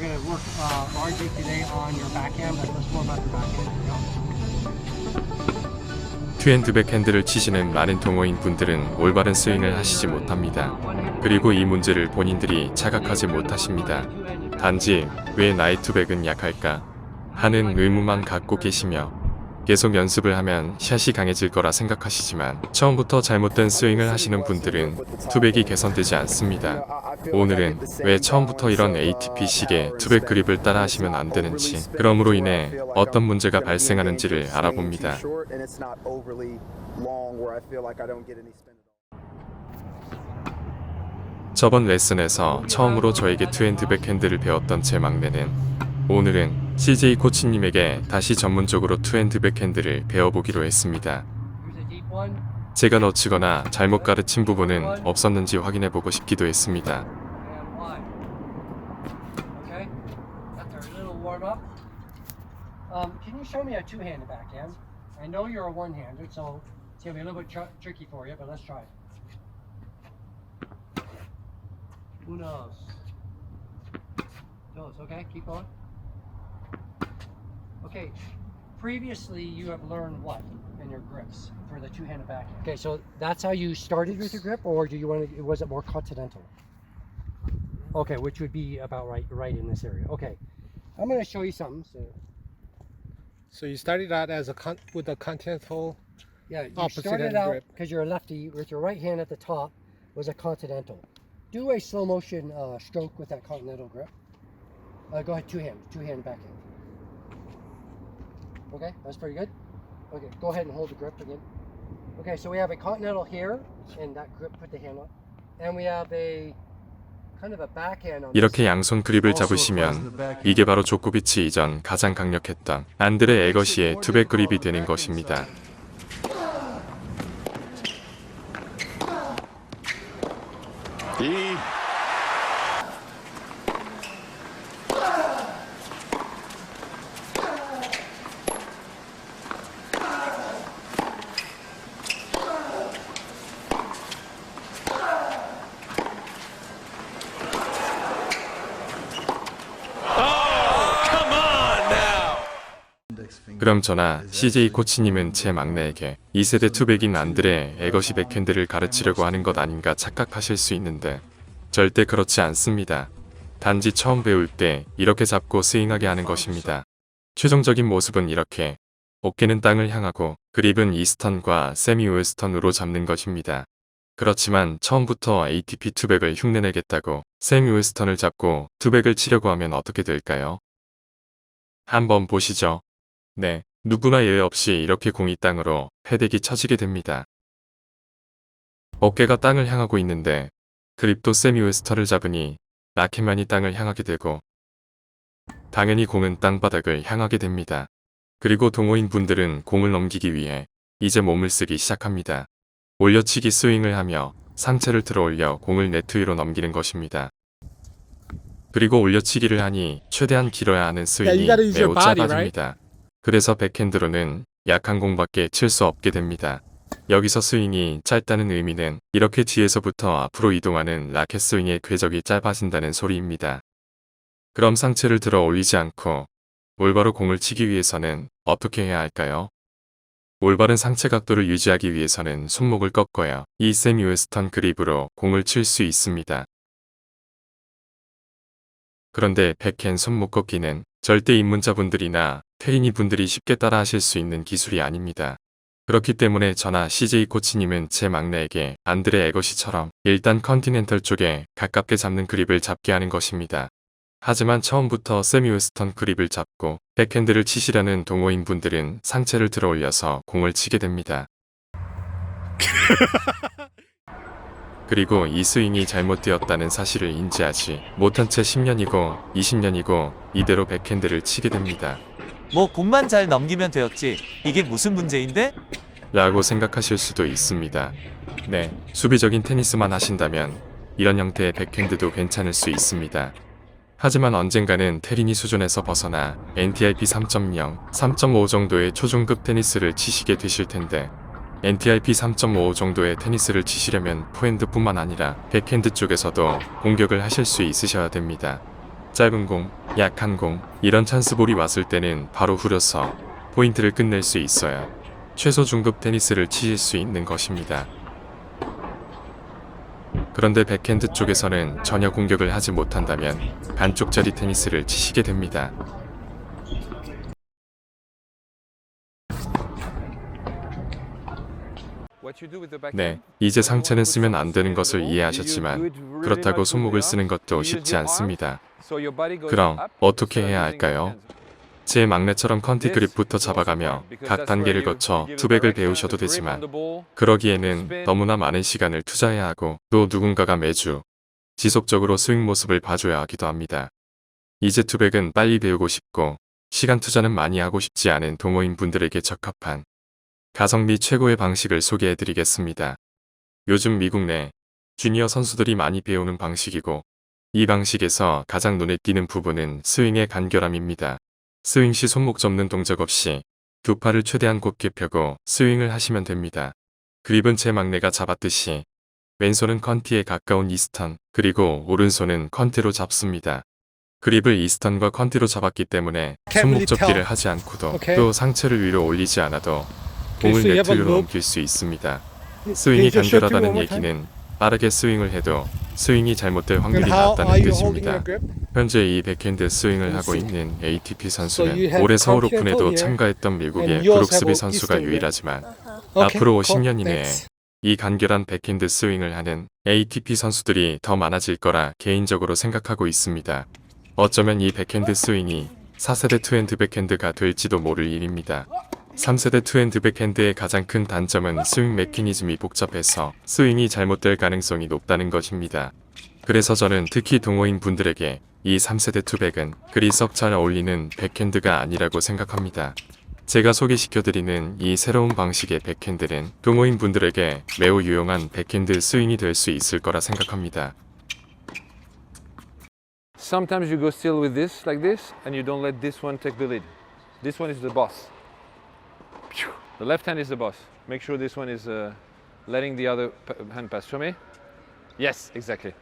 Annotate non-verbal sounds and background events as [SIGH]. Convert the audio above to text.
we're going to work uh, largely today on your backhand, but let's go about your backhand. 투핸드 백핸드를 치시는 많은 동호인 분들은 올바른 스윙을 하시지 못합니다. 그리고 이 문제를 본인들이 자각하지 못하십니다. 단지 왜 나의 투백은 약할까 하는 의무만 갖고 계시며 계속 연습을 하면 샷이 강해질 거라 생각하시지만 처음부터 잘못된 스윙을 하시는 분들은 투백이 개선되지 않습니다. 오늘은 왜 처음부터 이런 ATP식의 투백 그립을 따라 하시면 안 되는지 그럼으로 인해 어떤 문제가 발생하는지를 알아봅니다. 저번 레슨에서 처음으로 저에게 투핸드 백핸드를 배웠던 제 막내는 오늘은 CJ 코치님에게 다시 전문적으로 투핸드 백핸드를 배워보기로 했습니다. 제가 놓치거나 잘못 가르친 부분은 없었는지 확인해보고 싶기도 했습니다. Um. Okay. Previously, you have learned what in your grips for the two-handed backhand? Okay, so that's how you started with your grip, or do you want to? Was it more continental? Okay, which would be about right, right in this area. Okay, I'm going to show you something. So, So you started out as a con- with a continental. yeah, you Opposite started end out because you're a lefty with your right hand at the top was a continental. Do a slow motion uh, stroke with that continental grip. Uh, go ahead, two hand, two hand backhand. Okay, that's pretty good. Okay, go ahead and hold the grip again. Okay, so we have a continental here, and that grip put the hand on, and we have a kind of a backhand on. 이렇게 양손 그립을 잡으시면 이게 바로 조코비치 이전 가장 강력했던 안드레 에거시의 투백 그립이 되는 것입니다. 이 그럼 저나 CJ 코치님은 제 막내에게 2세대 투백인 안드레 에거시 백핸드를 가르치려고 하는 것 아닌가 착각하실 수 있는데 절대 그렇지 않습니다. 단지 처음 배울 때 이렇게 잡고 스윙하게 하는 것입니다. 최종적인 모습은 이렇게 어깨는 땅을 향하고 그립은 이스턴과 세미 웨스턴으로 잡는 것입니다. 그렇지만 처음부터 ATP 투백을 흉내내겠다고 세미 웨스턴을 잡고 투백을 치려고 하면 어떻게 될까요? 한번 보시죠. 네, 누구나 예외 없이 이렇게 공이 땅으로 패대기 쳐지게 됩니다. 어깨가 땅을 향하고 있는데 그립도 세미 웨스턴을 잡으니 라켓만이 땅을 향하게 되고 당연히 공은 땅바닥을 향하게 됩니다. 그리고 동호인 분들은 공을 넘기기 위해 이제 몸을 쓰기 시작합니다. 올려치기 스윙을 하며 상체를 들어 올려 공을 네트 위로 넘기는 것입니다. 그리고 올려치기를 하니 최대한 길어야 하는 스윙이 매우 짧아집니다. 그래서 백핸드로는 약한 공밖에 칠 수 없게 됩니다. 여기서 스윙이 짧다는 의미는 이렇게 뒤에서부터 앞으로 이동하는 라켓 스윙의 궤적이 짧아진다는 소리입니다. 그럼 상체를 들어 올리지 않고 올바로 공을 치기 위해서는 어떻게 해야 할까요? 올바른 상체 각도를 유지하기 위해서는 손목을 꺾어야 이 세미 웨스턴 그립으로 공을 칠 수 있습니다. 그런데 백핸 손목 꺾기는 절대 입문자분들이나 테리니 분들이 쉽게 따라 하실 수 있는 기술이 아닙니다. 그렇기 때문에 저나 CJ 코치님은 제 막내에게 안드레 에거시처럼 일단 컨티넨털 쪽에 가깝게 잡는 그립을 잡게 하는 것입니다. 하지만 처음부터 세미 웨스턴 그립을 잡고 백핸드를 치시려는 동호인 분들은 상체를 들어 올려서 공을 치게 됩니다. [LAUGHS] 그리고 이 스윙이 잘못되었다는 사실을 인지하지 못한 채 10년이고 20년이고 이대로 백핸드를 치게 됩니다. 뭐 공만 잘 넘기면 되었지. 이게 무슨 문제인데? 라고 생각하실 수도 있습니다. 네, 수비적인 테니스만 하신다면 이런 형태의 백핸드도 괜찮을 수 있습니다. 하지만 언젠가는 테리니 수준에서 벗어나 NTRP 3.0, 3.5 정도의 초중급 테니스를 치시게 되실 텐데 NTRP 3.5 정도의 테니스를 치시려면 포핸드뿐만 아니라 백핸드 쪽에서도 공격을 하실 수 있으셔야 됩니다. 짧은 공, 약한 공, 이런 찬스볼이 왔을 때는 바로 후려서 포인트를 끝낼 수 있어야 최소 중급 테니스를 치실 수 있는 것입니다. 그런데 백핸드 쪽에서는 전혀 공격을 하지 못한다면 반쪽짜리 테니스를 치시게 됩니다. 네, 이제 상체는 쓰면 안 되는 것을 이해하셨지만 그렇다고 손목을 쓰는 것도 쉽지 않습니다. 그럼 어떻게 해야 할까요? 제 막내처럼 컨티 그립부터 잡아가며 각 단계를 거쳐 투백을 배우셔도 되지만 그러기에는 너무나 많은 시간을 투자해야 하고 또 누군가가 매주 지속적으로 스윙 모습을 봐줘야 하기도 합니다. 이제 투백은 빨리 배우고 싶고 시간 투자는 많이 하고 싶지 않은 동호인 분들에게 적합한 가성비 최고의 방식을 소개해 드리겠습니다. 요즘 미국 내 주니어 선수들이 많이 배우는 방식이고 이 방식에서 가장 눈에 띄는 부분은 스윙의 간결함입니다. 스윙 시 손목 접는 동작 없이 두 팔을 최대한 곧게 펴고 스윙을 하시면 됩니다. 그립은 제 막내가 잡았듯이 왼손은 컨티에 가까운 이스턴 그리고 오른손은 컨티로 잡습니다. 그립을 이스턴과 컨티로 잡았기 때문에 손목 접기를. 하지 않고도. 또 상체를 위로 올리지 않아도 공을 so you have a 네트 위로 loop. 넘길 수 있습니다. Can 스윙이 간결하다는? 얘기는 빠르게 스윙을 해도 스윙이 잘못될 확률이 낮다는 뜻입니다. 현재 이 백핸드 스윙을 하고. 있는 ATP 선수는 올해 서울 오픈에도 참가했던 미국의 브룩스비 선수가 유일하지만 앞으로 cool. 10년 이내에. 이 간결한 백핸드 스윙을 하는 ATP 선수들이 더 많아질 거라 개인적으로 생각하고 있습니다. 어쩌면 이 백핸드 스윙이 4세대 투핸드 백핸드가 될지도 모를 일입니다. 3세대 투핸드 백핸드의 가장 큰 단점은 스윙 메커니즘이 복잡해서 스윙이 잘못될 가능성이 높다는 것입니다. 그래서 저는 특히 동호인 분들에게 이 3세대 투백은 그리 썩 잘 어울리는 백핸드가 아니라고 생각합니다. 제가 소개시켜드리는 이 새로운 방식의 백핸드는 동호인 분들에게 매우 유용한 백핸드 스윙이 될 수 있을 거라 생각합니다. Sometimes you go still with this, like this, and you don't let this one take the lead. This one is the boss. The left hand is the boss. Make sure this one is uh, letting the other hand pass. Show me. Yes, exactly.